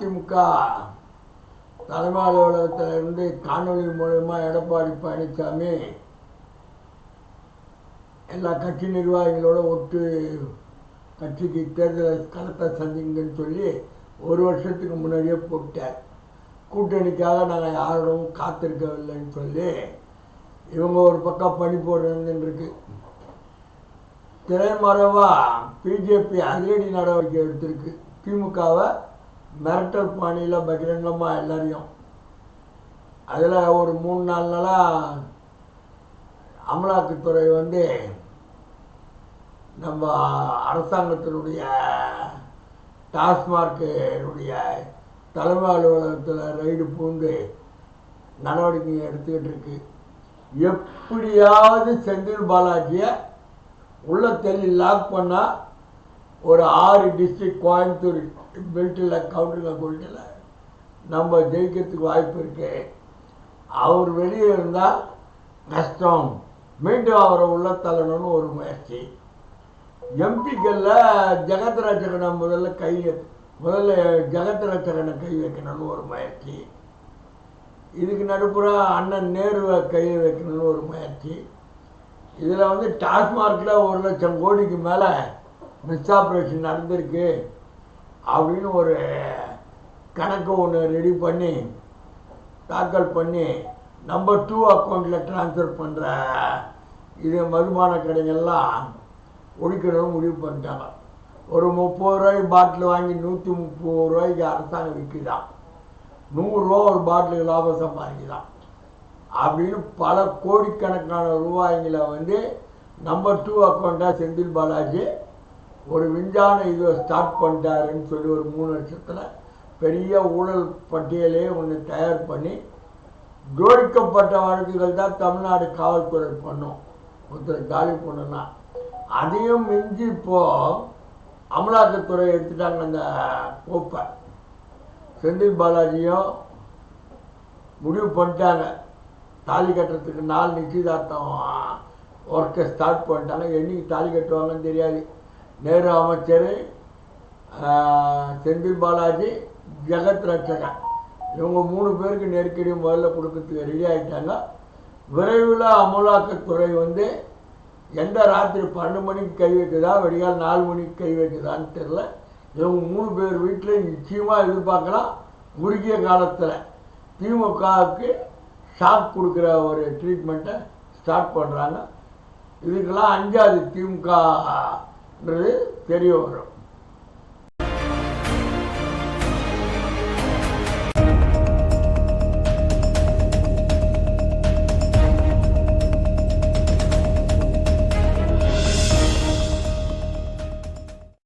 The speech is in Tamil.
அதிமுக. தலைமை அலுவலகத்தில் இருந்து காணொலி மூலயமா எடப்பாடி பழனிசாமி எல்லா கட்சி நிர்வாகிகளோட ஒட்டு கட்சிக்கு தேர்தல் களத்தை சந்திங்கன்னு சொல்லி ஒரு வருஷத்துக்கு முன்னாடியே போட்டார். கூட்டணிக்காக நாங்கள் யாரோடவும் காத்திருக்கவில்லைன்னு சொல்லி இவங்க ஒரு பக்கம் பணி போடுறதுன்னு திரைமறைவாக பிஜேபி அதிரடி நடவடிக்கை எடுத்திருக்கு. திமுகவை மிரட்டல் பாணியில் பகிரங்கமாக எல்லாரையும். அதில் ஒரு மூணு நாலு நாளாக அமலாக்கத்துறை வந்து நம்ம அரசாங்கத்தினுடைய டாஸ்மார்க்கினுடைய தலைமை அலுவலகத்தில் ரைடு பூந்து நடவடிக்கை எடுத்துக்கிட்டு இருக்கு. எப்படியாவது செந்தில் பாலாஜியை உள்ள லாக் பண்ணால் ஒரு ஆறு டிஸ்ட்ரிக்ட் கோயம்புத்தூர் பெல்ட்டில் கவுண்டரில் கொல்ட்டில் நம்ம ஜெயிக்கிறதுக்கு வாய்ப்பு இருக்கு. அவர் வெளியே இருந்தால் கஷ்டம். மீண்டும் அவரை உள்ள தள்ளணும்னு ஒரு முயற்சி. எம்பிக்களில் ஜெகத் ரட்சகனை முதல்ல கை முதல்ல ஜெகத் ரட்சகனை கை வைக்கணும்னு ஒரு முயற்சி. இதுக்கு நடுப்புற அண்ணன் நேருவை கையில் வைக்கணும்னு ஒரு முயற்சி. இதில் வந்து டாஸ்மார்க்கில் ஒரு லட்சம் கோடிக்கு மேலே மிஸ் ஆப்ரேஷன் நடந்திருக்கு அப்படின்னு ஒரு கணக்கு ஒன்று ரெடி பண்ணி தாக்கல் பண்ணி நம்பர் டூ அக்கௌண்ட்டில் ட்ரான்ஸ்ஃபர் பண்ணுற இது மதுமான கடைகள்லாம் ஒழிக்கணும்னு முடிவு பண்ணிட்டாங்க. ஒரு முப்பது ரூபாய்க்கு பாட்டில் வாங்கி நூற்றி முப்பது ரூபாய்க்கு அரசாங்கம் விற்கிதான் நூறுரூவா ஒரு பாட்டிலுக்கு லாபம் சம்பாதிக்கலாம் அப்படின்னு பல கோடிக்கணக்கான ரூபாய்களை வந்து நம்பர் டூ அக்கௌண்ட்டாக செந்தில் பாலாஜி ஒரு விஞ்ஞான இதை ஸ்டார்ட் பண்ணிட்டாருன்னு சொல்லி ஒரு மூணு வருஷத்தில் பெரிய ஊழல் பட்டியலே ஒன்று தயார் பண்ணி ஜோடிக்கப்பட்ட வழக்குகள் தான் தமிழ்நாடு காவல்துறை பண்ணும். ஒருத்தர் காலி பண்ணுனா. அதையும் மிஞ்சி இப்போ அமலாக்கத்துறை எடுத்துட்டாங்க அந்த கோப்பை. செந்தில் பாலாஜியும் முடிவு பண்ணிட்டாங்க. தாலி கட்டுறதுக்கு நாலு நிச்சயதார்த்தம் ஒர்க்கை ஸ்டார்ட் பண்ணிட்டாங்க. என்னைக்கு தாலி கட்டுவாங்கன்னு தெரியாது. நேரு அமைச்சர் செந்தில் பாலாஜி ஜெகத் ரட்சகன் இவங்க மூணு பேருக்கு நெருக்கடி முதல்ல கொடுக்கறதுக்கு ரெடி ஆகிட்டாங்க விரைவில் அமலாக்கத்துறை வந்து எந்த ராத்திரி பன்னெண்டு மணிக்கு கை வைக்குதா வெடிகால் நாலு மணிக்கு கை வைக்குதான்னு தெரில இவங்க மூணு பேர் வீட்டில் நிச்சயமாக எதிர்பார்க்கலாம். குறுகிய காலத்தில் திமுகவுக்கு ஷாக் கொடுக்குற ஒரு ட்ரீட்மெண்ட்டை ஸ்டார்ட் பண்ணுறாங்க இதுக்கெல்லாம் அஞ்சாவது திமுக தெரிய வரும்